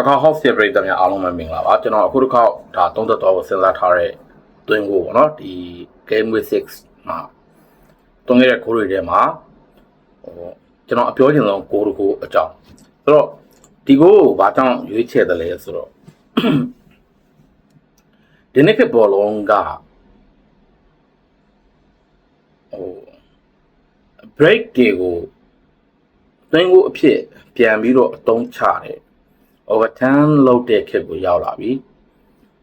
Soccer House ရဲ့ပြည်သူများအားလုံးပဲမင်္ဂလာပါကျွန်တော်အခုတစ်ခေါက်ဒါသုံးသက်တော်ကိုစဉ်းစားထားတဲ့တွင်းကိုပေါ့နော်ဒီ Game Week 6မှာတွင်းရတဲ့ကိုတွေထဲမှာဟိုကျွန်တော်အပြောချင်ဆုံးကိုတစ်ခုအကြောင်းဆိုတော့ဒီကိုကိုဘာကြောင့်ရွေးချယ်တယ်လဲဆိုတော့ဒီနေ့ကဘောလုံးကဟို break တွေကိုတွင်းကိုအဖြစ်ပြန်ပြီးတော့အသုံးချတယ် overturn လုပ်တဲ့ခေတ်ကိုရောက်လာပြီ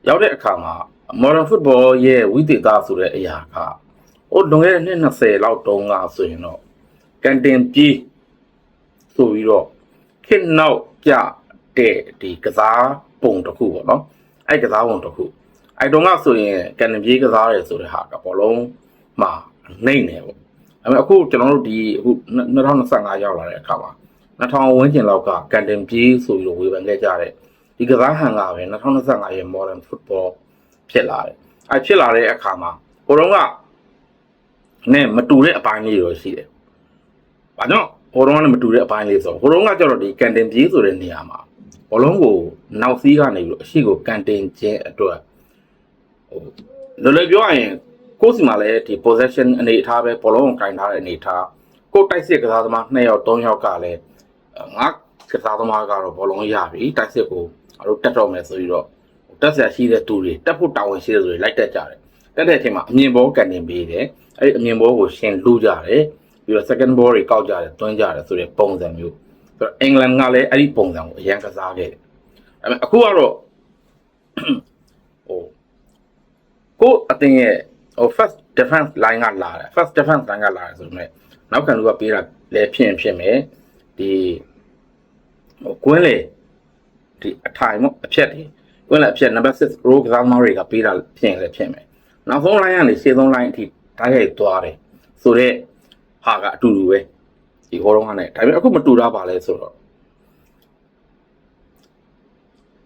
ရောက်တဲ့အခါမှာ modern football ရဲ့ဝိသေသဆိုတဲ့အရာကဟိုလွန်ခဲ့တဲ့နှစ်20လောက်တုန်းကဆိုရင်တော့ကန်တင်ပြေးဆိုပြီးတော့ခေတ်နောက်ပြတဲ့ဒီကစားပုံတစ်ခုပေါ့နော်အဲ့ကစားပုံတစ်ခုအဲ့တုန်းကဆိုရင်ကန်တင်ပြေးကစားရဲဆိုတဲ့ဟာကဘောလုံးမှာနှိမ့်နေပေါ့အဲ့မဲ့အခုကျွန်တော်တို့ဒီအခု2025ရောက်လာတဲ့အခါမှာ 2000ဝန်းကျင်လောက်ကကန်တင်ပြေးဆိုပြီးတော့ဝေဖန်ခဲ့ကြတဲ့ဒီကစားဟန်ကပဲ2025ရဲ့ modern football ဖြစ်လာတယ်။အဲဖြစ်လာတဲ့အခါမှာဟိုတုန်းကနဲ့မတူတဲ့အပိုင်းလေးတွေရှိတယ်။ဘာကြောင့်ဟိုတုန်းကလည်းမတူတဲ့အပိုင်းလေးဆိုတော့ဟိုတုန်းကကျတော့ဒီကန်တင်ပြေးဆိုတဲ့နေရာမှာဘောလုံးကိုနောက်စီးကနေပြီးတော့အရှိကိုကန်တင်ခြင်းအတွက်ဟိုလောလောပြောရရင်ကိုယ်စီမှာလည်းဒီ possession အနေအထားပဲဘောလုံးကိုကင်ထားတဲ့အနေအထားကိုယ်တိုက်စစ်ကစားသမား2ယောက်3ယောက်ကလည်း ငါကစားသမားကတော့ဘောလုံးရပြီတိုက်စစ်ကိုအတို့တက်တော့မယ်ဆိုပြီးတော့တက်ဆရာရှိတဲ့သူတွေတက်ဖို့တာဝန်ရှိတဲ့သူတွေလိုက်တက်ကြတယ်တက်တဲ့အချိန်မှာအမြင်ဘောကန်တင်ပေးတယ်အဲ့ဒီအမြင်ဘောကိုရှင်လူကြတယ်ပြီးတော့ second ball တွေကောက်ကြတယ်တွန်းကြတယ်ဆိုတဲ့ပုံစံမျိုးဆိုတော့အင်္ဂလန်ကလည်းအဲ့ဒီပုံစံကိုအရင်ကစားခဲ့တယ်ဒါပေမဲ့အခုကတော့ဟိုကိုအတင်ရဲ့ဟို first defense line ကလာတယ် first defense line ကလာတယ်ဆိုတော့နောက်ခံလူကပေးတာလည်းဖြစ်ရင်ဖြစ်မယ် ဒီဟိုကွင်းလေဒီအထိုင်မို့အဖြက်တွေကွင်းလေအဖြက် number 6 row ကစားသမားတွေကပေးတာဖြစ်ရင်လည်းဖြစ်မယ်နောက်ဆုံး line ကနေရှေ့ဆုံး line အထိဓာတ်ရိုက်သွားတယ်ဆိုတော့ဟာကအတူတူပဲဒီဟောတော့ကနဲ့ဒါပေမဲ့အခုမတူတာပါလဲဆိုတော့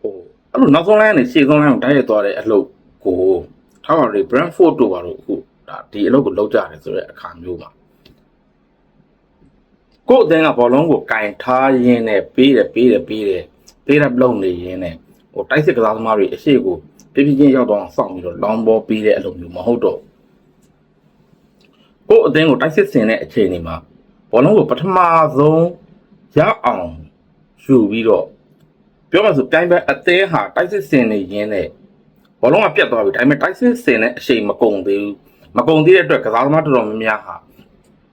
ဟိုအဲ့လိုနောက်ဆုံး line ကနေရှေ့ဆုံး line ကိုဓာတ်ရိုက်သွားတဲ့အလုပ်ကိုထောက်ပါရီ Brentford တို့ပါတော့အခုဒါဒီအလုပ်ကိုလုပ်ကြတယ်ဆိုတဲ့အခါမျိုးမှာ ကို့အသင်းကဘောလုံးကိုကင်ထားရင်းနဲ့ပေးတယ်ပေးတယ်ပေးတယ်ပေးတယ်လုံးနေရင်းနဲ့ဟိုတိုက်စစ်ကစားသမားတွေအရှိကိုပြပြချင်းရောက်တော့စောင့်ပြီးတော့လောင်းဘောပေးတဲ့အလုပ်မျိုးမဟုတ်တော့ကို့အသင်းကိုတိုက်စစ်ဆင်တဲ့အချိန်တွေမှာဘောလုံးကိုပထမဆုံးရအောင်ယူပြီးတော့ပြောမှဆိုပြိုင်ပွဲအသင်းဟာတိုက်စစ်ဆင်နေရင်းနဲ့ဘောလုံးကပြတ်သွားပြီဒါပေမဲ့တိုက်စစ်ဆင်တဲ့အချိန်မကုန်သေးဘူးမကုန်သေးတဲ့အတွက်ကစားသမားတော်တော်များများဟာ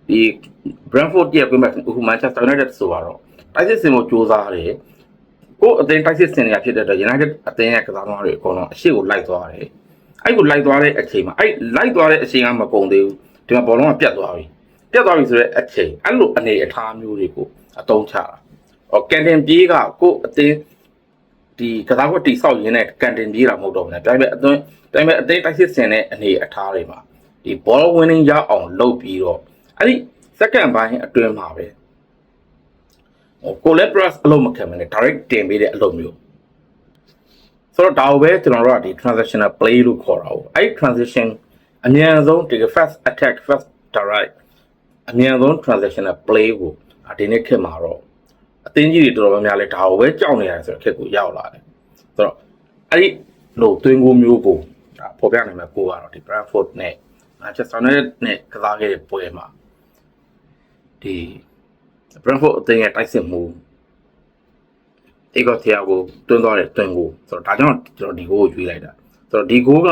ဒီ Brentford ရဲ့ပြင်မဲ့အခု Manchester United ဆိုတော့တိုက်စစ်စင်ကိုစူးစမ်းတယ်ကိုအသင်းတိုက်စစ်စင်တွေကဖြစ်တဲ့အတွက် United အသင်းရဲ့ကစားသမားတွေအကုန်လုံးအရှိကိုလိုက်သွားတယ်အဲ့ကိုလိုက်သွားတဲ့အချိန်မှာအဲ့လိုက်သွားတဲ့အချိန်ကမကုန်သေးဘူးဒီမှာဘောလုံးကပြတ်သွားပြီပြတ်သွားပြီဆိုတဲ့အချိန်အဲ့လိုအနေအထားမျိုးတွေကိုအသုံးချတာဟောကန်တင်ပြေးကကိုအသင်းဒီကစားကွက်တိဆောက်ရင်းနဲ့ကန်တင်ပြေးတာမဟုတ်တော့ဘူးねဒါပေမဲ့အသင်းဒါပေမဲ့အသင်းတိုက်စစ်စင်တဲ့အနေအထားတွေမှာဒီ ball winning ရအောင်လုပ်ပြီးတော့ အဲ့ဒီ second ဘိုင်းအတွင်းမှာပဲဟို collaborate အလုပ်မခံမနဲ့ direct တင်ပေးတဲ့အလုပ်မျိုးဆိုတော့ဒါကိုပဲကျွန်တော်တို့ကဒီ transitional play လို့ခေါ်တာ哦အဲ့ဒီ transition အမြန်ဆုံးဒီ first attack first direct အမြန်ဆုံး transitional play ကိုဒီနေ့ခေတ်မှာတော့အသင်းကြီးတွေတော်တော်များများလဲဒါကိုပဲကြောက်နေရတယ်ဆိုတော့ခေတ်ကိုရောက်လာတယ်ဆိုတော့အဲ့ဒီလို့သွင်းကိုမျိုးကိုဒါပေါ်ပြနိုင်မှာကိုကတော့ဒီ Brentford နဲ့ Manchester United နဲ့ကစားခဲ့တဲ့ပွဲမှာ ဒီ Brentford အသင်းရဲ့တိုက်စစ်မှုအေဂေါတီယာကိုတွန်းသွားတဲ့တွင်ကိုဆိုတော့ဒါကြောင့်ကျွန်တော်ဒီကိုကိုရွေးလိုက်တာဆိုတော့ဒီကိုက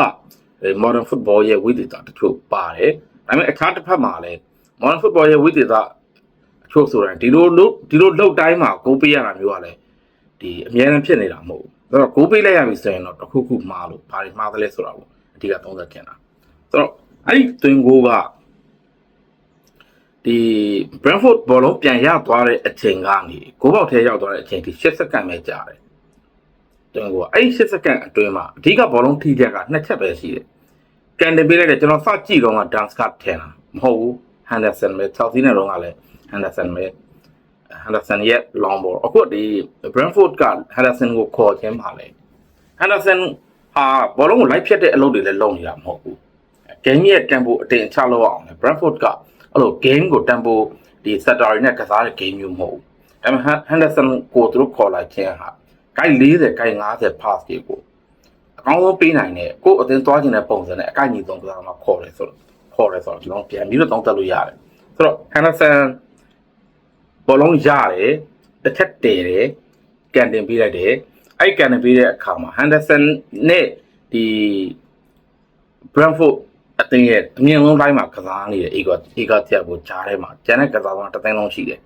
modern football ရဲ့ဝိသေသတချို့ပါတယ်ဒါပေမဲ့အခါတစ်ဖက်မှာလည်း modern football ရဲ့ဝိသေသအချို့ဆိုရင်ဒီလိုလုပ်ဒီလိုလုပ်တိုင်းမှာဂိုးပေးရတာမျိုးကလည်းဒီအများအားဖြစ်နေတာမဟုတ်ဘူးဆိုတော့ဂိုးပေးလိုက်ရပြီဆိုရင်တော့တစ်ခုခုမှားလို့ဘာတွေမှားသလဲဆိုတာကိုအဓိကသုံးသပ်ခင်တာဆိုတော့အဲ့ဒီတွင်ကိုက ဒီ Brentford ဘောလုံးပြန်ရသွားတဲ့အချိန်ကနေကိုပေါက်ထဲရောက်သွားတဲ့အချိန်ဒီ10စက္ကန့်ပဲကြာတယ်တွင်ကိုကအဲ့ဒီ10စက္ကန့်အတွင်းမှာအဓိကဘောလုံးထိချက်ကနှစ်ချက်ပဲရှိတယ်ကန်တင်ပေးလိုက်တဲ့ကျွန်တော်စကြည့်တော့က dance card ထင်တာမဟုတ်ဘူး Henderson ပဲ Chelsea နဲ့တော့ကလည်း Henderson ပဲ Henderson ရဲ့ long ball အခုဒီ Brentford က Henderson ကိုခေါ်ခြင်းပါလေ Henderson ဟာဘောလုံးကိုလိုက်ဖြတ်တဲ့အလုပ်တွေလည်းလုပ်နေတာမဟုတ်ဘူး game ရဲ့ tempo အတင်ချလို့အောင်လေ Brentford က အဲ့လို game ကို tempo ဒီ setter တွေနဲ့ကစားတဲ့ game မျိုးမဟုတ်ဘူးဒါပေမဲ့ Henderson ကိုသူတို့ခေါ်လိုက်ခြင်းဟာ guide 40 guide 50 pass တွေကိုအကောင်းဆုံးပေးနိုင်တဲ့ကိုယ့်အသင်းသွားခြင်းတဲ့ပုံစံနဲ့အကိုက်ညီဆုံးကစားသမားခေါ်တယ်ဆိုတော့ခေါ်တယ်ဆိုတော့ကျွန်တော်ပြန်ပြီးတော့တောင်းတက်လို့ရတယ်ဆိုတော့ Henderson ဘောလုံးရတယ်တစ်ချက်တည်တယ်ကန်တင်ပေးလိုက်တယ်အဲ့ကန်တင်ပေးတဲ့အခါမှာ Henderson နဲ့ဒီ Brentford အသင်းရဲ့အမြင့်ဆုံးတိုင်းမှာကစားနေတဲ့ Eagle Eagle တက်ကိုကြားထဲမှာကျန်တဲ့ကစားသမားတစ်သိန်းလုံးရှိတယ်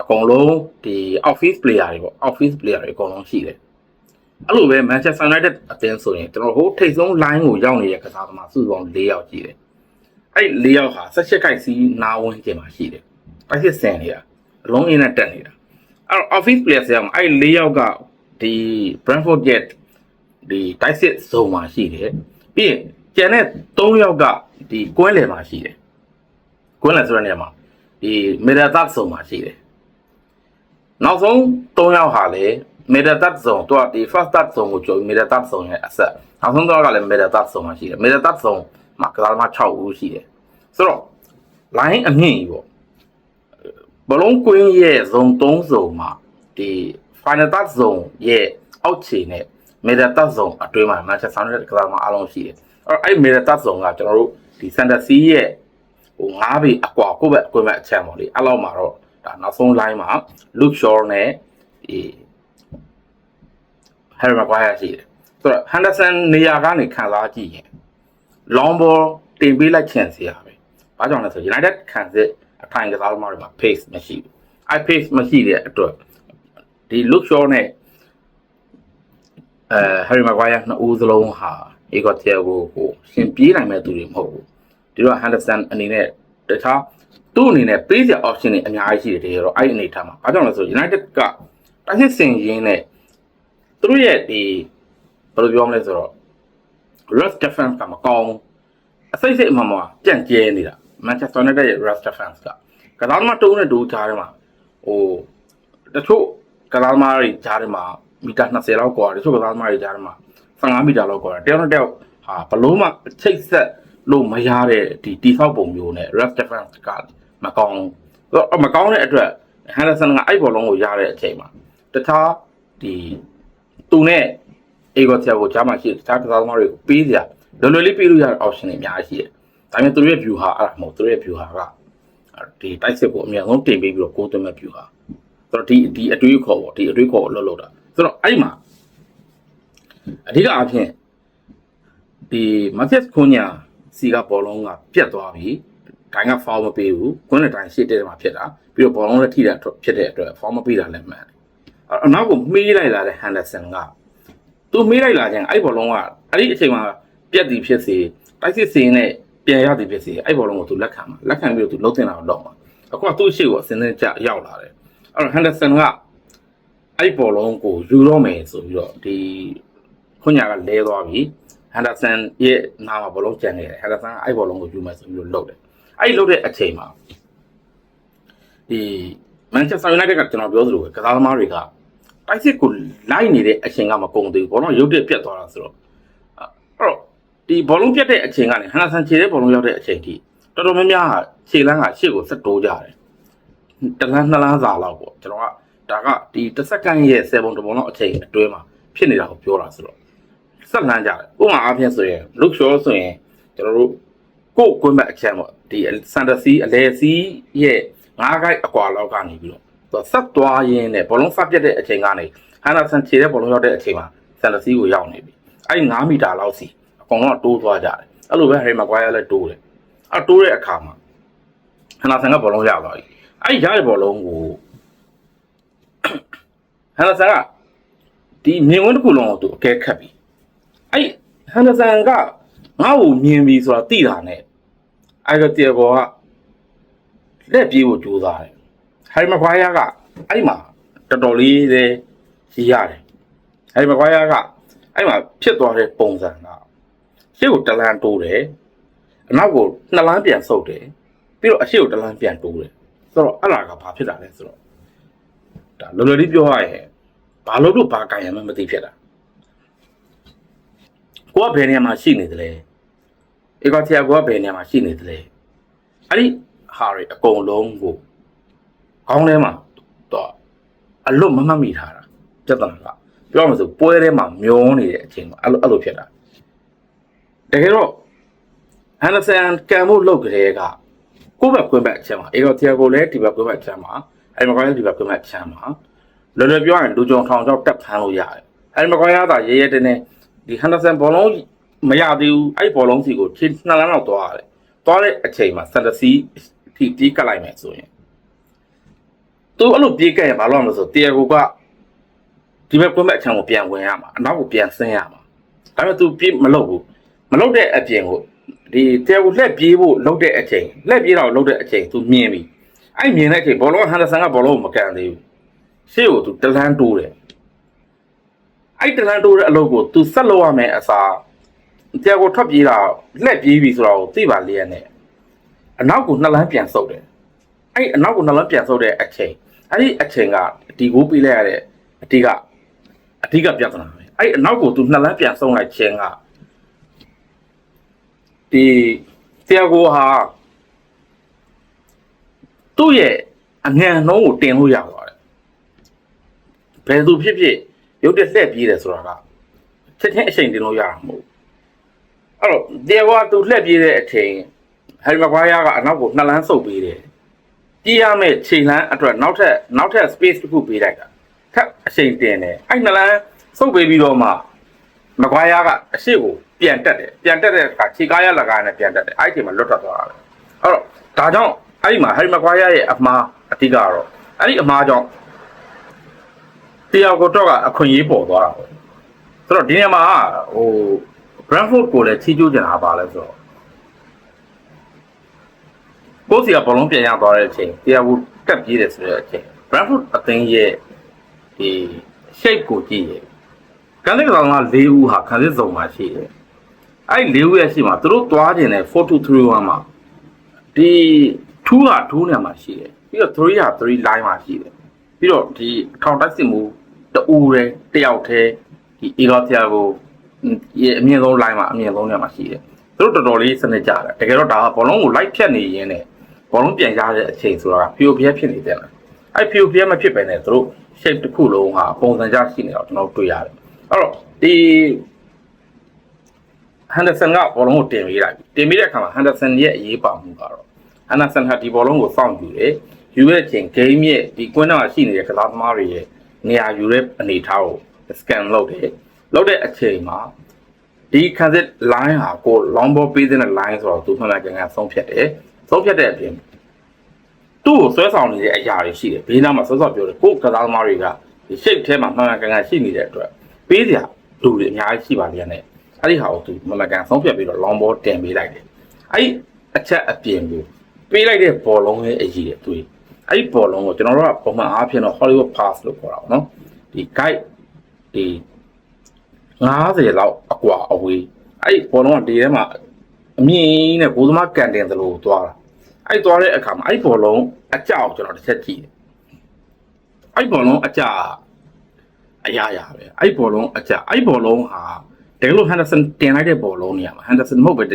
အကုန်လုံးဒီ office player တွေပေါ့ office player တွေအကုန်လုံးရှိတယ်အဲ့လိုပဲ Manchester United အသင်းဆိုရင်ကျွန်တော်ဟိုထိပ်ဆုံး line ကိုရောက်နေတဲ့ကစားသမားစုစုပေါင်း၄ယောက်ရှိတယ်အဲ့၄ယောက်ဟာ16ခိုက်စီးနားဝန်းကျင်မှာရှိတယ်အဲ့ဒီစင်နေတာအလုံးအင်းနဲ့တက်နေတာအဲ့တော့ office player ဆရာမအဲ့၄ယောက်ကဒီ Brentford Jet ဒီ Dyson zone မှာရှိတယ်ပြီးရင် ကျန်တဲ့၃ယောက်ကဒီကွင်းလယ်မှာရှိတယ်ကွင်းလယ်ဆိုတဲ့နေရာမှာဒီ middle third zone မှာရှိတယ်နောက်ဆုံး၃ယောက်ဟာလေ middle third zone သူကဒီ first third zone ကိုကျော်ပြီး middle third zone ရဲ့အဆက်နောက်ဆုံးတော့ကလည်း middle third zone မှာရှိတယ် middle third zone မှာကစားသမား6ဦးရှိတယ်ဆိုတော့ line အမြင့်ကြီးပေါ့ဘလုံးကွင်းရဲ့ zone 3 zone မှာဒီ final third zone ရဲ့အောက်ခြေနဲ့ middle third zone အတွင်းမှာ Manchester United ကစားသမားအားလုံးရှိတယ် အဲ့တော့အဲ့ middle third zone ကကျွန်တော်တို့ဒီ center C ရဲ့ဟို9ပေအကွာကိုယ့်ဘက်အကွင်းဘက်အချမ်းပေါ့လေအဲ့လောက်မှာတော့ဒါနောက်ဆုံး line မှာ Luke Shaw နဲ့ဒီ Harry Maguire ရှိတယ်ဆိုတော့ Henderson နေရာကနေခံစားကြည့်ရင် long ball တင်ပေးလိုက်ချင်စီရပဲဘာကြောင့်လဲဆို United ခံစစ်အထိုင်ကစားသမားတွေမှာ pace မရှိဘူးအဲ pace မရှိတဲ့အတွက်ဒီ Luke Shaw နဲ့အဲ Harry Maguire နှစ်ဦးစလုံးဟာ Igor Thiago ကိုရှင်ပြေးနိုင်မဲ့သူတွေမဟုတ်ဘူးဒီတော့ Henderson အနေနဲ့တခြားသူ့အနေနဲ့ပေးစရာ option တွေအများကြီးရှိတယ်ဒီတော့အဲ့ဒီအနေထားမှာဘာကြောင့်လဲဆို United ကတိုက်စစ်စင်ရင်းနဲ့သူတို့ရဲ့ဒီဘယ်လိုပြောမလဲဆိုတော့ rush defense ကမကောင်းဘူးအစိတ်စိတ်အမှန်မှာကြန့်ကျဲနေတာ Manchester United ရဲ့ rush defense ကကစားသမားတုံးနဲ့ဒူကြားထဲမှာဟိုတချို့ကစားသမားတွေကြားထဲမှာမီတာ20လောက်ကွာတချို့ကစားသမားတွေကြားထဲမှာ 15မီတာလောက်ကွာတယောက်နဲ့တယောက်ဟာဘလုံးမှချိတ်ဆက်လို့မရတဲ့ဒီတီဆောက်ပုံမျိုးနဲ့ rush defense ကမကောင်းဘူးမကောင်းတဲ့အတွက် Henderson ကအဲ့ဘောလုံးကိုရတဲ့အချိန်မှာတခြားဒီသူနဲ့အေဂိုတီယာကိုကြားမှာရှိတဲ့တခြားကစားသမားတွေကိုပေးစရာလွယ်လွယ်လေးပေးလို့ရတဲ့ option တွေအများကြီးရှိတယ်။ဒါပေမဲ့သူတို့ရဲ့ view ဟာအဲ့ဒါမဟုတ်သူတို့ရဲ့ view ဟာကဒီတိုက်စစ်ကိုအများဆုံးတင်ပေးပြီးတော့ကိုးသွင်းမဲ့ view ဟာဆိုတော့ဒီဒီအတွေးခေါ်ပေါ့ဒီအတွေးခေါ်ကိုလှုပ်လှုပ်တာဆိုတော့အဲ့မှာ အဓိကအားဖြင့်ဒီမတ်သက်ခွန်ညာစီကဘောလုံးကပြတ်သွားပြီဒိုင်းက foul မပေးဘူးကွန်းတဲ့ဒိုင်းရှေ့တဲ့မှာဖြစ်တာပြီးတော့ဘောလုံးလည်းထိတာဖြစ်တဲ့အတွက် foul မပေးတာလည်းမှန်တယ်အနောက်ကိုမေးလိုက်လာတဲ့ Henderson ကသူမေးလိုက်လာခြင်းအဲ့ဘောလုံးကအဲ့ဒီအချိန်မှာပြက်သည်ဖြစ်စေတိုက်စစ်စင်းနဲ့ပြန်ရသည်ဖြစ်စေအဲ့ဘောလုံးကိုသူလက်ခံမှာလက်ခံပြီးတော့သူလုံးတင်တာတော့မှာအခုကသူ့ရှေ့ကိုအစင်းစင်းကြရောက်လာတယ်အဲ့တော့ Henderson ကအဲ့ဘောလုံးကိုယူတော့မယ်ဆိုပြီးတော့ဒီ ခွညာကလဲသွားပြီ Henderson ရဲ့နာမှာဘောလုံးကျန်နေတယ် Henderson ကအဲ့ဘောလုံးကိုယူမယ်ဆိုပြီးတော့လှုပ်တယ်အဲ့ဒီလှုပ်တဲ့အချိန်မှာဒီ Manchester United ကကျွန်တော်ပြောသလိုပဲကစားသမားတွေကတိုက်စစ်ကိုလိုက်နေတဲ့အချိန်ကမကုန်သေးဘူးဘောလုံးရုပ်တက်ပြတ်သွားတာဆိုတော့အဲ့တော့ဒီဘောလုံးပြတ်တဲ့အချိန်ကနေဟန်နာဆန်ခြေတဲ့ဘောလုံးရောက်တဲ့အချိန်ထိတော်တော်များများဟာခြေလမ်းကရှေ့ကိုဆက်တိုးကြတယ်တလန်းနှစ်လန်းစာလောက်ပေါ့ကျွန်တော်ကဒါကဒီတစ်စက္ကန့်ရဲ့7ပုံတပုံလောက်အချိန်အတွင်းမှာဖြစ်နေတာကိုပြောတာဆိုတော့ ဆက်လန်းကြတယ်ဥပမာအားဖြင့်ဆိုရင် look show ဆိုရင်ကျွန်တော်တို့ကိုယ်ကွင်းဘက်အချမ်းပေါ့ဒီ center C အလဲစီးရဲ့ငါးခိုက်အကွာလောက်ကနေပြီးတော့သူဆက်သွားရင်းနဲ့ဘောလုံးဆက်ပြတ်တဲ့အချိန်ကနေဟန်နာဆန်ခြေတဲ့ဘောလုံးရောက်တဲ့အချိန်မှာဆန်တစီကိုရောက်နေပြီအဲ့ဒီ9မီတာလောက်စီအကောင်လုံးကတိုးသွားကြတယ်အဲ့လိုပဲဟရီမကွာရလည်းတိုးတယ်အဲ့တိုးတဲ့အခါမှာဟန်နာဆန်ကဘောလုံးရသွားပြီအဲ့ရတဲ့ဘောလုံးကိုဟန်နာဆန်ကဒီမြင်ကွင်းတစ်ခုလုံးကိုသူအကဲခတ်ပြီ အဲ့ဟန်နာဆန်ကငါ့ကိုမြင်ပြီဆိုတာသိတာနဲ့အဲ့တော့တေဘောကလက်ပြေးဖို့ကြိုးစားတယ်ဟယ်မကွာယာကအဲ့ဒီမှာတော်တော်လေးလေကြီးရတယ်ဟယ်မကွာယာကအဲ့မှာဖြစ်သွားတဲ့ပုံစံကရှေ့ကိုတလန်းတိုးတယ်အနောက်ကိုနှစ်လန်းပြန်ဆုပ်တယ်ပြီးတော့အရှေ့ကိုတလန်းပြန်တိုးတယ်ဆိုတော့အဲ့လာကဘာဖြစ်တာလဲဆိုတော့ဒါလော်လော်လေးပြောရရင်ဘာလို့တော့ဘာကံရမှမသိဖြစ်တာ ကိုကဘယ်နေရာမှာရှိနေသလဲအေကွာတီယာကိုကဘယ်နေရာမှာရှိနေသလဲအဲ့ဒီဟာတွေအကုန်လုံးကိုခေါင်းထဲမှာတော့အလွတ်မမှတ်မိထားတာပြဿနာကပြောမှဆိုပွဲထဲမှာမျောနေတဲ့အချိန်မှာအဲ့လိုအဲ့လိုဖြစ်တာတကယ်တော့ဟန်ဒဆန်ကံဖို့လုပ်ကြတဲ့ကကိုယ့်ဘက်ကွင်းဘက်အချက်မှာအေရောတီယာကိုလည်းဒီဘက်ကွင်းဘက်အချက်မှာအဲ့မကွာလည်းဒီဘက်ကွင်းဘက်အချက်မှာလောလောပြောရင်လူကြုံထောင်ချောက်တက်ဖမ်းလို့ရတယ်အဲ့မကွာရတာရဲရဲတင်းတင်း ဒီဟန်ဒါဆန်ဘောလုံးမရသေးဘူးအဲ့ဘောလုံးစီကိုခြေနှစ်လမ်းလောက်သွားရတယ်သွားတဲ့အချိန်မှာဆန်တစီထိပြေးကတ်လိုက်မယ်ဆိုရင်သူအဲ့လိုပြေးကတ်ရင်ဘာလို့မလဲဆိုတီယာဂိုကဒီဘက်ကွင်းဘက်အချမ်းကိုပြန်ဝင်ရမှာအနောက်ကိုပြန်ဆင်းရမှာဒါပေမဲ့သူပြေးမလုပ်ဘူးမလုပ်တဲ့အပြင်ကိုဒီတီယာဂိုလှက်ပြေးဖို့လုပ်တဲ့အချိန်လှက်ပြေးတော့လုပ်တဲ့အချိန်သူမြင်ပြီအဲ့မြင်တဲ့အချိန်ဘောလုံးဟန်ဒါဆန်ကဘောလုံးကိုမကန်သေးဘူးရှေ့ကိုသူတလန်းတိုးတယ် အဲ့တလန်းတိုးတဲ့အလုပ်ကို तू ဆက်လုပ်ရမယ်အစားတဲကိုထွက်ပြေးတာလှက်ပြေးပြီဆိုတော့သိပါလေရနဲ့အနောက်ကိုနှစ်လန်းပြန်ဆုပ်တယ်အဲ့အနောက်ကိုနှစ်လန်းပြန်ဆုပ်တဲ့အချိန်အဲ့ဒီအချိန်ကဒီကိုပြေးလိုက်ရတဲ့အတိကအဓိကပြဿနာပဲအဲ့အနောက်ကိုသူနှစ်လမ်းပြန်ဆုံးလိုက်ခြင်းကဒီတရားကိုဟာသူ့ရဲ့အငန်နှုံးကိုတင်လို့ရသွားတယ်ဘယ်သူဖြစ်ဖြစ် ရုပ်တက်လှည့်ပြေးတယ်ဆိုတာကချက်ချင်းအချိန်တင်လို့ရတာမဟုတ်ဘူးအဲ့တော့တရားကိုကသူလှည့်ပြေးတဲ့အချိန်ဟယ်မကွာယာကအနောက်ကိုနှစ်လမ်းဆုပ်ပေးတယ်ပြေးရမယ့်ချိန်လမ်းအတွက်နောက်ထပ်နောက်ထပ် space တစ်ခုပေးလိုက်တာထပ်အချိန်တင်တယ်အဲ့နလန်းစုပ်ပေးပြီးတော့မှမကွာရကအရှိကိုပြန်တက်တယ်ပြန်တက်တဲ့အခါခြေကားရလကားနဲ့ပြန်တက်တယ်အဲ့ဒီချိန်မှာလွတ်ထွက်သွားတာပဲအဲ့တော့ဒါကြောင့်အဲ့ဒီမှာဟယ်ရီမကွာရရဲ့အမှားအတိကတော့အဲ့ဒီအမှားကြောင့် တရားကိုတော့ကအခွင့်အရေးပေါ်သွားတာပဲဆိုတော့ဒီနေရာမှာဟို Brentford ကိုလည်းချီးကျူးကြတာပါလဲဆိုတော့ကိုစီကဘောလုံးပြန်ရသွားတဲ့အချိန်တရားကိုတက်ပြေးတယ်ဆိုတဲ့အချိန် Brentford အသင်းရဲ့ဒီ shape ကိုကြည့်ရကန်တဲ့ကောင်က၄ဦးဟာခံစစ်စုံမှာရှိတယ်အဲ့၄ဦးရဲ့ရှိမှာသူတို့သွားခြင်းနဲ့4231မှာဒီ2ဟာ2နေရာမှာရှိတယ်ပြီးတော့3ဟာ3 line မှာရှိတယ်ပြီးတော့ဒီအထောင်တိုက်စစ်မှု တူရဲတယောက်တည်းဒီအေဂါဖျာကိုအမြင့်ဆုံး line မှာအမြင့်ဆုံးနေရာမှာရှိတယ်သူတို့တော်တော်လေးစနစ်ကြတယ်တကယ်တော့ဒါကဘောလုံးကိုလိုက်ဖြတ်နေရင်းနဲ့ဘောလုံးပြန်ရတဲ့အချိန်ဆိုတာဖီယိုဖျက်ဖြစ်နေတယ်လားအဲ့ POPM မဖြစ်ပဲနဲ့သူတို့ shape တစ်ခုလုံးဟာပုံစံကြရှိနေတော့ကျွန်တော်တွေ့ရတယ်အဲ့တော့ဒီ Henderson ကဘောလုံးကိုတင်ပေးလိုက်တင်ပေးတဲ့အခါမှာ Henderson ရဲ့အရေးပါမှုကတော့ Henderson ဟာဒီဘောလုံးကိုစောင့်ယူတယ်ယူရတဲ့အချိန် game ရဲ့ဒီကွင်းထဲမှာရှိနေတဲ့ကစားသမားတွေရဲ့ နေရာယူတဲ့အနေအထားကို scan လုပ်တယ်လုပ်တဲ့အချိန်မှာဒီခံစစ် line ဟာကို long ball ပေးတဲ့ line ဆိုတော့သူမှန်မှန်ကန်ကန်ဆုံးဖြတ်တယ်ဆုံးဖြတ်တဲ့အပြင်သူ့ကိုဆွဲဆောင်နေတဲ့အရာတွေရှိတယ်ဘေးနားမှာဆော့ဆော့ပြောတယ်ကိုယ်ကစားသမားတွေကဒီ shape ထဲမှာမှန်မှန်ကန်ကန်ရှိနေတဲ့အတွက်ပေးစရာလူတွေအများကြီးရှိပါလေနဲ့အဲ့ဒီဟာကိုသူမှန်မှန်ကန်ဆုံးဖြတ်ပြီးတော့ long ball တင်ပေးလိုက်တယ်အဲ့ဒီအချက်အပြင်ကိုပေးလိုက်တဲ့ဘောလုံးရဲ့အရေးတွေသူ အဲ့ဒီဘောလုံးကိုကျွန်တော်တို့ကပုံမှန်အားဖြင့်တော့ Hollywood pass လို့ခေါ်တာပေါ့နော်ဒီ guide ဒီ90လောက်အကွာအဝေးအဲ့ဒီဘောလုံးကဒီထဲမှာအမြင့်နဲ့ဘိုးသမားကန်တင်သလိုသွားတာအဲ့သွားတဲ့အခါမှာအဲ့ဘောလုံးအကြောက်ကျွန်တော်တစ်ချက်ကြည့်တယ်အဲ့ဘောလုံးအကြအရာရာပဲအဲ့ဘောလုံးအကြအဲ့ဘောလုံးဟာတကယ်လို့ဟန်ဒါဆန်တင်လိုက်တဲ့ဘောလုံးနေရာမှာဟန်ဒါဆန်မဟုတ်ပဲတ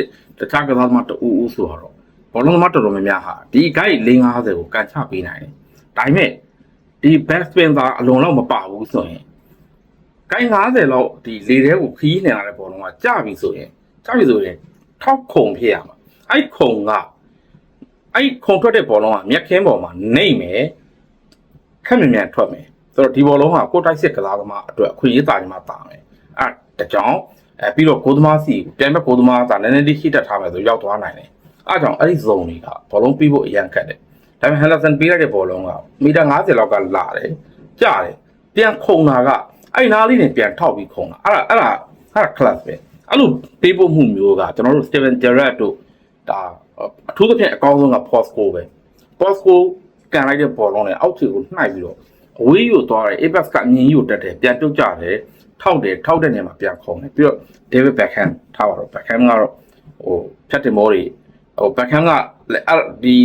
ခြားကစားသမားတူဦးဆိုတော့ ဘောလုံးသမားတော်တော်များများဟာဒီ guide 450ကိုကန်ချပေးနိုင်တယ်ဒါပေမဲ့ဒီ back spin သာအလုံးလောက်မပါဘူးဆိုရင် guide 50လောက်ဒီလေထဲကိုခီးနေရတဲ့ဘောလုံးကကြပြီဆိုရင်ကြပြီဆိုရင်ထောက်ခုံဖြစ်ရမှာအဲ့ခုံကအဲ့ခုံထွက်တဲ့ဘောလုံးကမြက်ခင်းပေါ်မှာနှိမ့်မယ်ခက်မြမြန်ထွက်မယ်ဆိုတော့ဒီဘောလုံးကကိုတိုက်စစ်ကစားသမားအတွက်အခွင့်အရေးတာနေမှာတာမယ်အဲ့တကြောင်အဲပြီးတော့ကိုသမားစီပြန်မဲ့ကိုသမားကနည်းနည်းလေးရှိတတ်ထားမယ်ဆိုရောက်သွားနိုင်တယ် အဲ့ကြောင့်အဲ့ဒီဇုံတွေကဘောလုံးပြီးဖို့အရန်ခက်တယ်ဒါပေမဲ့ဟန်ဒါဆန်ပေးလိုက်တဲ့ဘောလုံးကမီတာ90လောက်ကလာတယ်ကျတယ်ပြန်ခုံတာကအဲ့နားလေးနဲ့ပြန်ထောက်ပြီးခုံတာအဲ့ဒါအဲ့ဒါအဲ့ဒါ class ပဲအဲ့လိုပေးဖို့မှုမျိုးကကျွန်တော်တို့ Steven Gerrard တို့ဒါအထူးသဖြင့်အကောင်းဆုံးက Postco ပဲ Postco ကန်လိုက်တဲ့ဘောလုံးနဲ့အောက်ခြေကိုနှိုက်ပြီးတော့အဝေးယူသွားတယ် Apex ကအမြင်ကြီးကိုတက်တယ်ပြန်ပြုတ်ကြတယ်ထောက်တယ်ထောက်တဲ့နေရာမှာပြန်ခုံတယ်ပြီးတော့ David Beckham ထားပါတော့ Beckham ကတော့ဟိုဖြတ်တင်မောတွေ ဟို Beckham ကလည်းအဲ့ဒီ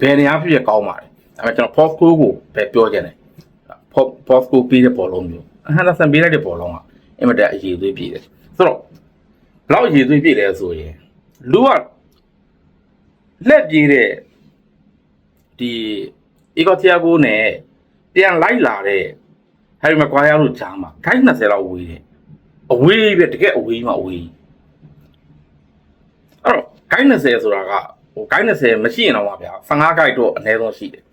ဘယ်နေရာဖြစ်ဖြစ်ကောင်းပါတယ်ဒါပေမဲ့ကျွန်တော် Postco ကိုပဲပြောချင်တယ် Postco ပြီးတဲ့ဘောလုံးမျိုး Henderson ပြီးလိုက်တဲ့ဘောလုံးကအင်မတန်အရေးသွေးပြည့်တယ်ဆိုတော့ဘလောက်အရေးသွေးပြည့်လဲဆိုရင်လူကလက်ပြေးတဲ့ဒီအီဂိုတီယာကိုနဲ့ပြန်လိုက်လာတဲ့ဟယ်ရီမကွာယာတို့ဂျားမှာဂိုင်း20လောက်ဝေးတယ်အဝေးပဲတကယ်အဝေးမှာအဝေးအဲ့တော့ ဂိုင်း20ဆိုတာကဟိုဂိုင်း20မရှိရင်တော့ပါဗျာ15ဂိုက်တော့အနည်းဆုံးရှိတယ်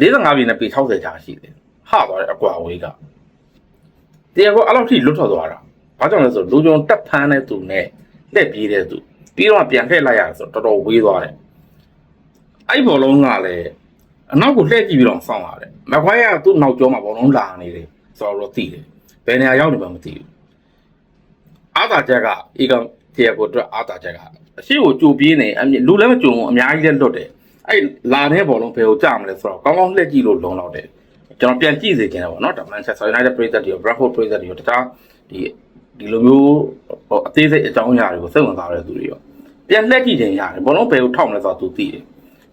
45ပြည်နဲ့ပေ60ကြာရှိတယ်ဟသွားတယ်အကွာအဝေးကတရားကောအဲ့လောက်ထိလွတ်ထွက်သွားတာဘာကြောင့်လဲဆိုတော့လူကြုံတက်ဖမ်းတဲ့သူနဲ့လက်ပြေးတဲ့သူပြီးတော့ပြန်လှည့်လိုက်ရတယ်ဆိုတော့တော်တော်ဝေးသွားတယ်အဲ့ဘောလုံးကလည်းအနောက်ကိုလှည့်ကြည့်ပြီးတော့စောင့်ရတယ်မခွားရသူ့နောက်ကျောမှာဘောလုံးလာနေတယ်ဆိုတော့သိတယ်ဘယ်နေရာရောက်နေမှမသိဘူးအာသာချက်ကအေကံ တရားကိုအတွက်အာသာချက်ကအရှိကိုကြိုပြေးနေအမြလူလည်းမကြုံဘူးအများကြီးလည်းလွတ်တယ်အဲ့လာတဲ့ဘောလုံးဘယ်ကိုကြာမလဲဆိုတော့ကောင်းကောင်းလှည့်ကြည့်လို့လုံလောက်တယ်ကျွန်တော်ပြန်ကြည့်စေချင်တယ်ပေါ့နော်ဒါ Manchester United ပြည်သက်တွေ Bradford ပြည်သက်တွေတခြားဒီဒီလိုမျိုးဟိုအသေးစိတ်အကြောင်းအရာတွေကိုစိတ်ဝင်စားတဲ့သူတွေရောပြန်လှည့်ကြည့်ချင်ရတယ်ဘောလုံးဘယ်ကိုထောက်မလဲဆိုတော့သူသိတယ်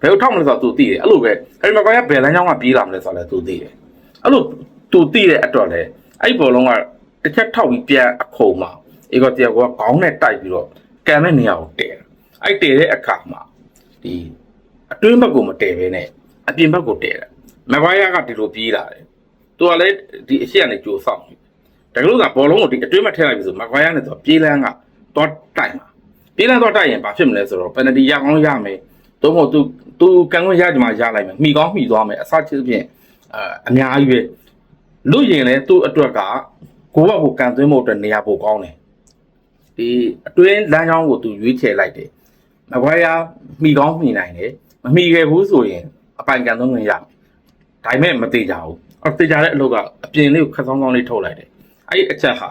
ဘယ်ကိုထောက်မလဲဆိုတော့သူသိတယ်အဲ့လိုပဲအဲ့ဒီမှာကွာဘယ်လမ်းကြောင်းကပြေးလာမလဲဆိုတော့လည်းသူသိတယ်အဲ့လိုသူသိတဲ့အတွက်လည်းအဲ့ဒီဘောလုံးကတစ်ချက်ထောက်ပြီးပြန်အခုံမှာ အေကောတရားကခေါင်းနဲ့တိုက်ပြီးတော့ကံမဲ့နေရာကိုတည်တယ်အဲ့တည်တဲ့အခါမှာဒီအတွင်းဘက်ကိုမတည်ဘဲနဲ့အပြင်ဘက်ကိုတည်တယ်မကွာရကဒီလိုပြေးလာတယ်သူကလည်းဒီအရှိကနေကြိုးဆောင်တယ်ဒါကလို့ကဘောလုံးကိုဒီအတွင်းမှာထည့်လိုက်ပြီဆိုမကွာရနဲ့ဆိုပြေးလန်းကတော့တိုက်မှာပြေးလန်းတော့တိုက်ရင်ဘာဖြစ်မလဲဆိုတော့ပယ်နတီရကောင်းရမယ်သို့မဟုတ်သူသူကန်ခွင့်ရကြမှာရလိုက်မယ်မိကောင်းမိသွားမယ်အစချစ်ဖြင့်အအများကြီးပဲလူရင်လည်းသူ့အတွက်ကကိုယ့်ဘက်ကိုကန်သွင်းဖို့အတွက်နေရာပိုကောင်းတယ် ဒီအတွင်းလမ်းကြောင်းကိုသူရွေးချယ်လိုက်တယ်မကွာရမိကောင်းမိနိုင်တယ်မမိခဲ့ဘူးဆိုရင်အပိုင်ကန်သွင်းခွင့်ရမယ်ဒါပေမဲ့မသေးကြဘူးအဲ့သေးကြတဲ့အလုပ်ကအပြင်လေးကိုခက်ဆောင်းဆောင်းလေးထုတ်လိုက်တယ်အဲ့ဒီအချက်ဟာ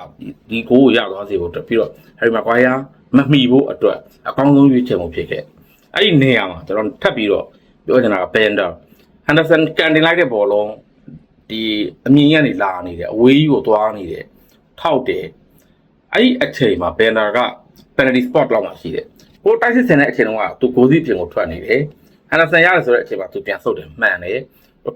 ဒီကိုကိုရသွားစေဖို့အတွက်ပြီးတော့ဟယ်ရီမကွာယာမမီဖို့အတွက်အကောင်းဆုံးရွေးချယ်မှုဖြစ်ခဲ့အဲ့ဒီနေရာမှာကျွန်တော်ထပ်ပြီးတော့ပြောချင်တာကဘန်ဒါဟန်ဒါဆန်ကန်တင်လိုက်တဲ့ဘောလုံးဒီအမြင်ကနေလာနေတယ်အဝေးကြီးကိုသွားနေတယ်ထောက်တယ် အဲ့ဒီအချိန်မှာဘယ်နာက penalty spot လောက်မှရှိတယ်ကိုတိုက်စစ်ဆင်တဲ့အချိန်တုန်းကသူကိုစီးပြင်ကိုထွက်နေတယ်ဟန်နာဆန်ရတယ်ဆိုတဲ့အချိန်မှာသူပြန်ဆုတ်တယ်မှန်တယ်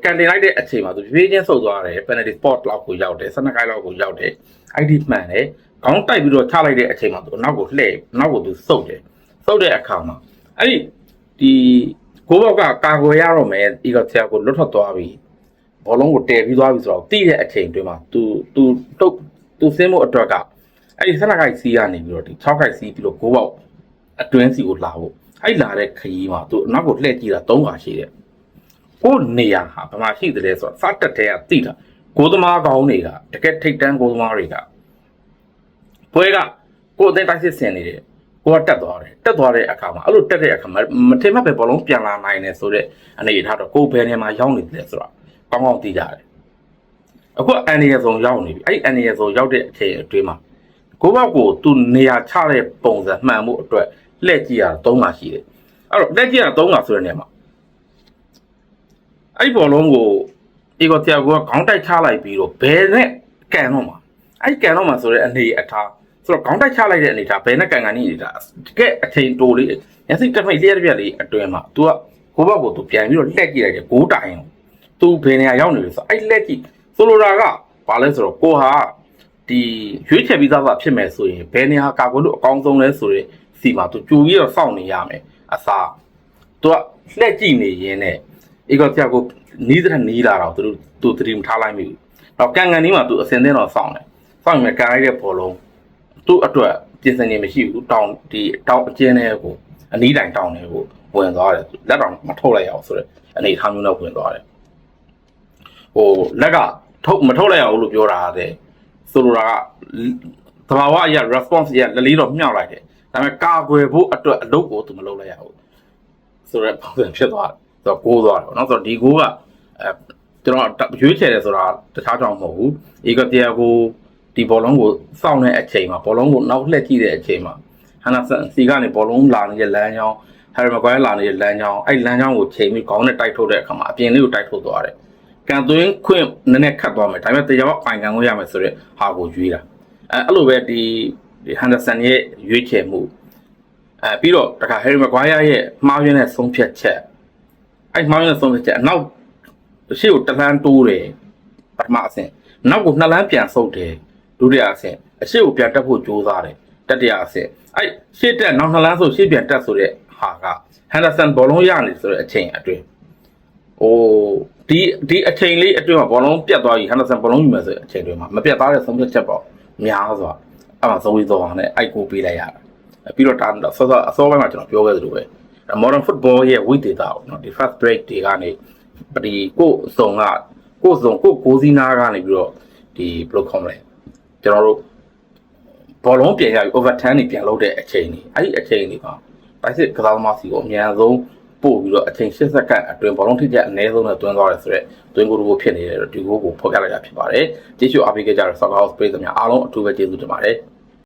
ကန်တင်လိုက်တဲ့အချိန်မှာသူဖြည်းချင်းဆုတ်သွားတယ် penalty spot လောက်ကိုရောက်တယ်12ကိုက်လောက်ကိုရောက်တယ်အဲ့ဒီမှန်တယ်ခေါင်းတိုက်ပြီးတော့ချလိုက်တဲ့အချိန်မှာသူနောက်ကိုလှည့်နောက်ကိုသူဆုတ်တယ်ဆုတ်တဲ့အခါမှာအဲ့ဒီဒီကိုဘောက်ကကာကွယ်ရတော့မယ်ဒီကဆရာကိုလွတ်ထွက်သွားပြီဘောလုံးကိုတည်ပြီးသွားပြီဆိုတော့တိတဲ့အချိန်တွင်းမှာသူသူတုတ်သူစင်းမှုအတွက်က အဲ့ဒီ12ခိုင်စီးကနေပြီးတော့ဒီ6ခိုင်စီးပြီးတော့ကိုဘောက်အတွင်းစီကိုလာဖို့အဲ့လာတဲ့ခရီးမှာ तू နောက်ကိုလှည့်ကြည့်တာ3ခါရှိတယ်ကိုယ့်နေရာဟာဘာမှရှိတယ်လဲဆိုတော့စတက်တဲ့ကတိတာကိုသမားကောင်းတွေကတကယ်ထိတ်တန်းကိုသမားတွေကပွဲကကိုအသိတိုက်စစ်ဆင်နေတယ်ကိုကတက်သွားတယ်တက်သွားတဲ့အခါမှာအဲ့လိုတက်တဲ့အခါမှာမထင်မှတ်ပဲဘောလုံးပြန်လာနိုင်တယ်ဆိုတဲ့အနေအထားတော့ကိုယ်ဘယ်နေမှာရောက်နေတယ်ဆိုတော့ကောင်းကောင်းသိကြတယ်အခုအန်ဒီရဆုံးရောက်နေပြီအဲ့အန်ဒီရဆုံးရောက်တဲ့အချိန်အတွင်းမှာ ကိုဘောက်ကိုသူနေရာချတဲ့ပုံစံမှန်မှုအတွက်လှည့်ကြည့်ရတော့၃မှာရှိတယ်အဲ့တော့လှည့်ကြည့်ရတော့၃မှာဆိုတဲ့နေရာမှာ အဲ့ဒီဘောလုံးကိုအေကောတရားကိုကခေါင်းတိုက်ချလိုက်ပြီးတော့ဘယ်နဲ့ကန်တော့မှာအဲ့ဒီကန်တော့မှာဆိုတဲ့အနေအထားဆိုတော့ခေါင်းတိုက်ချလိုက်တဲ့အနေအထားဘယ်နဲ့ကန်ကန်နေနေတာတကယ်အချိန်တိုးလေးညစိတက်မိတ်လျက်တစ်ပြက်လေးအတွင်းမှာ तू ကကိုဘက်ကို तू ပြန်ပြီးတော့လှက်ကြည့်လိုက်တယ်ဂိုးတိုင်အောင် तू ဘယ်နေရာရောက်နေလဲဆိုအဲ့လှက်ကြည့်ဆိုလိုတာကဘာလဲဆိုတော့ကိုဟာ ဒီရွေးချယ်ပြီးသားပါဖြစ်မယ်ဆိုရင်ဘယ်နေရာကာကွယ်လို့အကောင်းဆုံးလဲဆိုတဲ့စီမှာ तू ကြိုပြီးတော့စောင့်နေရမယ်အစား तू ကလှက်ကြည့်နေရင်းနဲ့အေကောကြောက်ကိုနီးတဲ့နီးလာတော့သူတို့သူသတိမထားလိုက်မိဘူး။တော့ကန်ကန်နီးမှာသူအစင်သင်းတော့စောင့်တယ်။စောင့်ရင်ကန်လိုက်တဲ့ဘောလုံးသူ့အတွက်ပြင်ဆင်နေမရှိဘူး။တောင်းဒီတောင်းအကျင်းတဲ့ကိုအနီးတိုင်တောင်းတယ်ကိုဝင်သွားတယ်။လက်တော်မထုတ်လိုက်အောင်ဆိုတော့အနေထားမျိုးနဲ့ဝင်သွားတယ်။ဟိုလက်ကထုတ်မထုတ်လိုက်အောင်လို့ပြောတာတဲ့ ဆိုလိုတာကသဘာဝအရာ response ရလလေးတော့မြှောက်လိုက်တယ်။ဒါပေမဲ့ကာကွယ်ဖို့အတွက်အလုပ်ကိုသူမလုပ်လိုက်ရဘူး။ဆိုတော့ပုံစံဖြစ်သွားတယ်။ဆိုတော့ကိုးသွားတယ်ပေါ့နော်ဆိုတော့ဒီကိုးကအဲကျွန်တော်ရွေးချယ်တယ်ဆိုတာတခြားကြောင့်မဟုတ်ဘူး။အေကတရားကိုဒီဘောလုံးကိုစောင့်တဲ့အချိန်မှာဘောလုံးကိုနောက်လှည့်ကြည့်တဲ့အချိန်မှာဟန်နာဆန်စီကနေဘောလုံးလာနေတဲ့လမ်းကြောင်းဟယ်ရီမကွိုင်းလာနေတဲ့လမ်းကြောင်းအဲ့လမ်းကြောင်းကိုချိန်ပြီးခေါင်းနဲ့တိုက်ထုတ်တဲ့အခါမှာအပြင်လေးကိုတိုက်ထုတ်သွားတယ်။ ကန်သွင်းခွင့်နည်းနည်းခတ်သွားမယ်ဒါပေမဲ့တရားပိုင်ကန်ကိုရမယ်ဆိုတော့ဟာကိုရွေးတာအဲအဲ့လိုပဲဒီဒီဟန်ဒါဆန်ရဲ့ရွေးချယ်မှုအဲပြီးတော့တခါဟယ်ရီမကွိုင်းရဲ့မှားယွင်းတဲ့ဆုံးဖြတ်ချက်အဲ့မှားယွင်းတဲ့ဆုံးဖြတ်ချက်အနောက်ရှေ့ကိုတလန်းတိုးတယ်ပထမအဆင့်နောက်ကိုနှစ်လန်းပြန်ဆုတ်တယ်ဒုတိယအဆင့်အရှေ့ကိုပြန်တက်ဖို့ကြိုးစားတယ်တတိယအဆင့်အဲ့ရှေ့တက်နောက်နှစ်လန်းဆိုရှေ့ပြန်တက်ဆိုတဲ့ဟာကဟန်ဒါဆန်ဘောလုံးရနေဆိုတဲ့အချိန်အတွင်း ဟဟိုဒီဒီအချိန်လေးအတွင်းမှာဘောလုံးပြတ်သွားပြီ100%ဘောလုံးယူမယ်ဆိုတဲ့အချိန်တွေမှာမပြတ်သားတဲ့ဆုံးဖြတ်ချက်ပေါ့များစွာအဲ့မှာဇဝေဇော်အောင်နဲ့အိုက်ကိုပေးလိုက်ရတာအဲ့ပြီးတော့ဒါဆောဆောအစောပိုင်းမှာကျွန်တော်ပြောခဲ့သလိုပဲ modern football ရဲ့ weight data ပေါ့နော်ဒီ fast break တွေကနေဒီကိုယ်အစုံကကိုယ်အစုံကိုယ်ကိုးစီးနာကနေပြီးတော့ဒီဘယ်လိုခေါ်မလဲကျွန်တော်တို့ဘောလုံးပြန်ရပြီး overturn တွေပြန်လုပ်တဲ့အချိန်တွေအဲ့ဒီအချိန်တွေမှာတိုက်စစ်ကစားသမားစီကိုအများဆုံး ပို့ပြီးတော့အချိန်80စက္ကန့်အတွင်းဘောလုံးထိချက်အနည်းဆုံးနဲ့တွင်းသွားတယ်ဆိုတော့တွင်းကိုယ်တို့ဖြစ်နေတယ်ဒီကိုကိုဖော်ပြလိုက်တာဖြစ်ပါတယ်ကျေးဇူးအားပေးကြတဲ့ Soccer House ပြည်သူများအားလုံးအထူးပဲကျေးဇူးတင်ပါတယ်